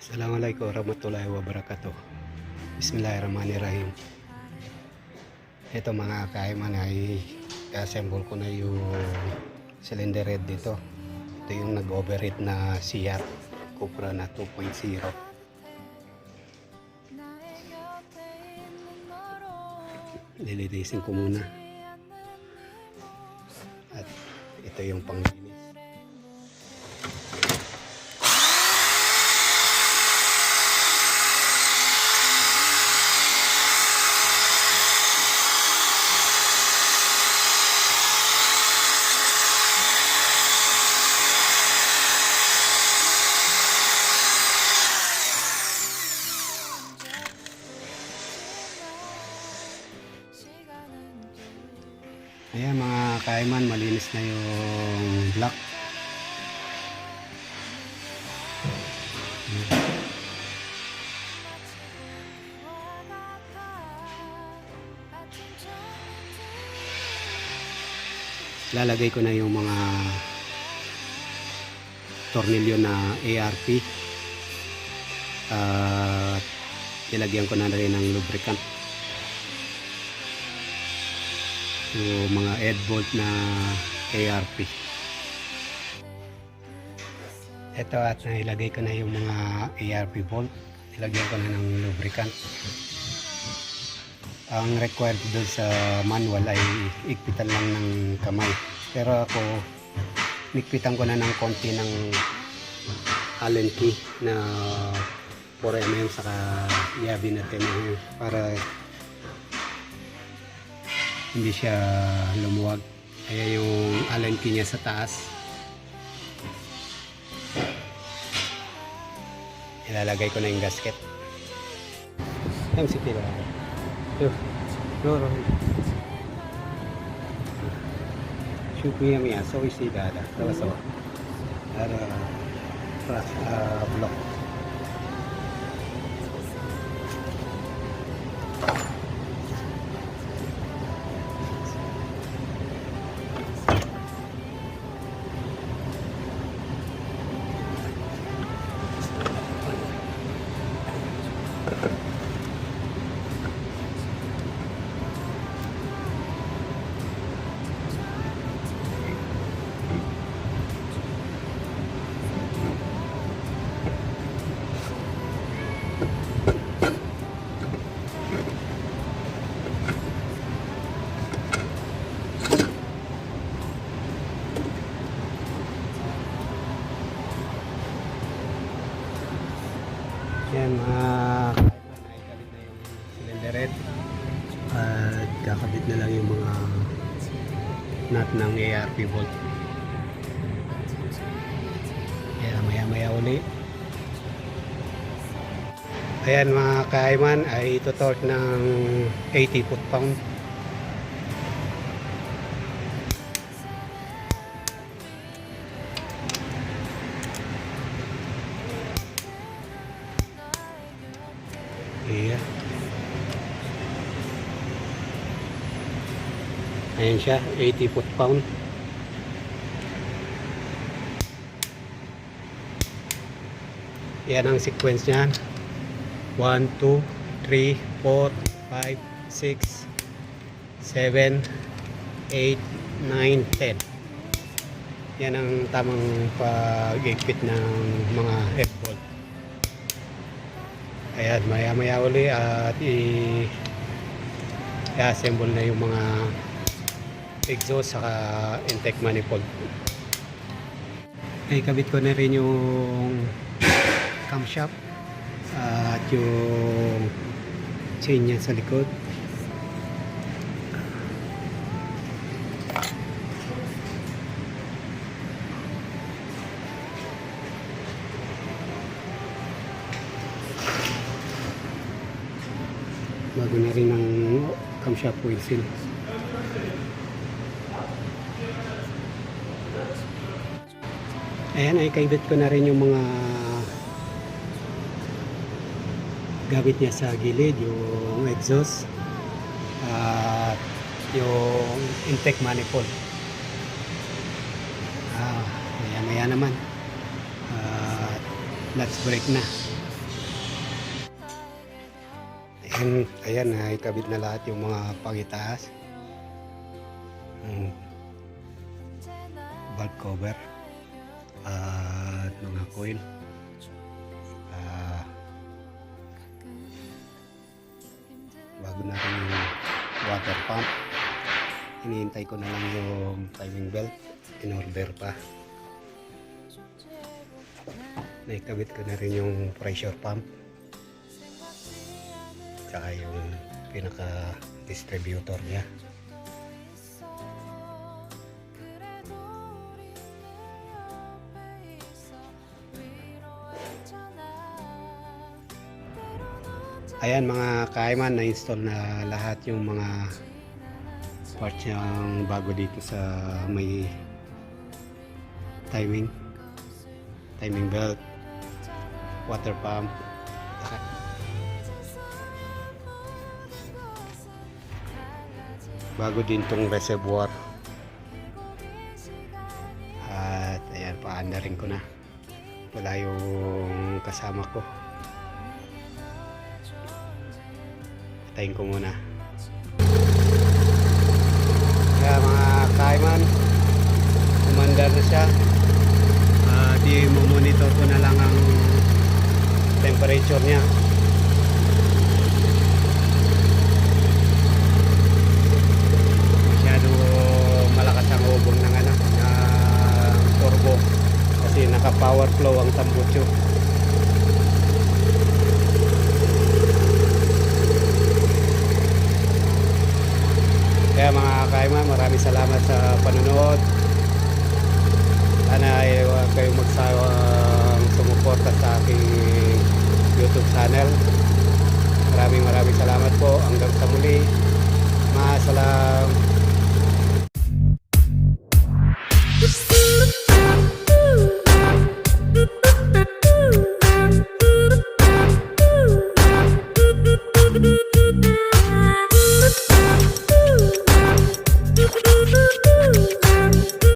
Assalamualaikum warahmatullahi wabarakatuh. Bismillahirrahmanirrahim. Ito mga kaiman ay assemble ko na yung cylinder head dito. Ito yung nag-overheat na Seat Cupra na 2.0. Lilinisin ko muna. At ito yung panglinis. Kaiman, malinis na yung block. Lalagay ko na yung mga tornilyo na ARP. At ilagyan ko na rin ng lubricant. Yung mga head bolt na ARP ito at nailagay ko na yung mga ARP bolt. Ilagyan ko na ng lubricant. Ang required doon sa manual ay ikpitan lang ng kamay. Pero ako nikpitan ko na ng konti ng allen key na 4mm saka yabi na 10mm para hindi siya lumuwag. Kaya yung allen key niya sa taas. Ilalagay ko na yung gasket. Ang sikil no no shoot niya miya so isi dada dalasawa para uh, block. Yan mga kaiman ay kabit na yung cylinder head at kakabit na lang yung mga nut ng ARP bolt. Kaya maya maya uli. Ayan mga kaiman ay ito-torque ng 80 foot pound. Iya. Ayan siya, 80 foot pound. Yan ang sequence niya. 1, 2, 3, 4, 5, 6, 7, 8, 9, 10. Yan ang tamang pag-igpit ng mga head bolt. Ayan, maya maya uli at i i-assemble na yung mga exhaust saka intake manifold. Ay, kabit ko na rin yung camshaft at yung chain niya sa likod. Bago na rin ang camshaft oil seal. Ayan, ay kaibit ko na rin yung mga gamit niya sa gilid, yung exhaust at yung intake manifold. Ah, maya maya naman. At clutch brake na. Ayan, ayan na ikabit na lahat yung mga pagitaas. Ang valve cover. At mga coil. Ah, bago na rin yung water pump. Hinihintay ko na lang yung timing belt. In order pa. Naikabit ko na rin yung pressure pump. Tsaka yung pinaka distributor niya. Ayan mga kaiman, na-install na lahat yung mga parts yung bago dito sa may timing timing belt water pump bago din tong reservoir. At ayan paanda rin ko na. Wala yung kasama ko. Patayin ko muna. Kaya mga kaiman umandar na siya. Ah, di mo monitor ko na lang ang temperature niya flow ang tambutso kaya mga kaiman maraming salamat sa panonood sana ay huwag kayong magsawang sumuporta sa aking YouTube channel. Maraming maraming salamat po. Hanggang sa muli. Masalam.